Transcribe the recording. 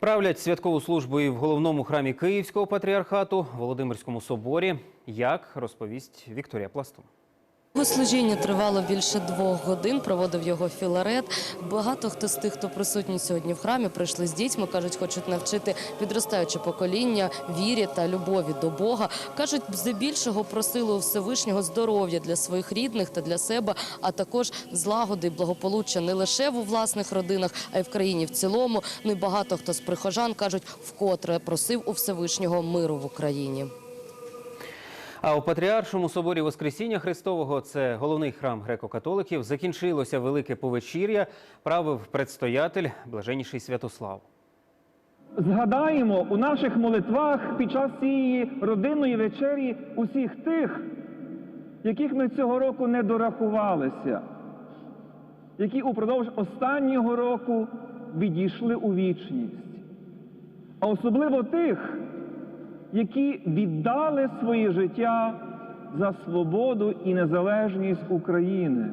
Правлять святкову службу і в головному храмі Київського патріархату Володимирському соборі. Як розповість Вікторія Пластун. Служіння тривало більше двох годин. Проводив його філарет. Багато хто з тих, хто присутній сьогодні в храмі, прийшли з дітьми. кажуть, хочуть навчити підростаюче покоління вірі та любові до Бога. кажуть, здебільшого просили у Всевишнього здоров'я для своїх рідних та для себе, а також злагоди і благополуччя не лише у власних родинах, а й в країні в цілому. Ну і багато хто з прихожан кажуть, вкотре просив у Всевишнього миру в Україні. А у Патріаршому соборі Воскресіння Христового, це головний храм греко-католиків, закінчилося велике повечір'я, правив предстоятель блаженніший Святослав. Згадаємо у наших молитвах під час цієї родинної вечері усіх тих, яких ми цього року не дорахувалися, які упродовж останнього року відійшли у вічність, а особливо тих, які віддали своє життя за свободу і незалежність України.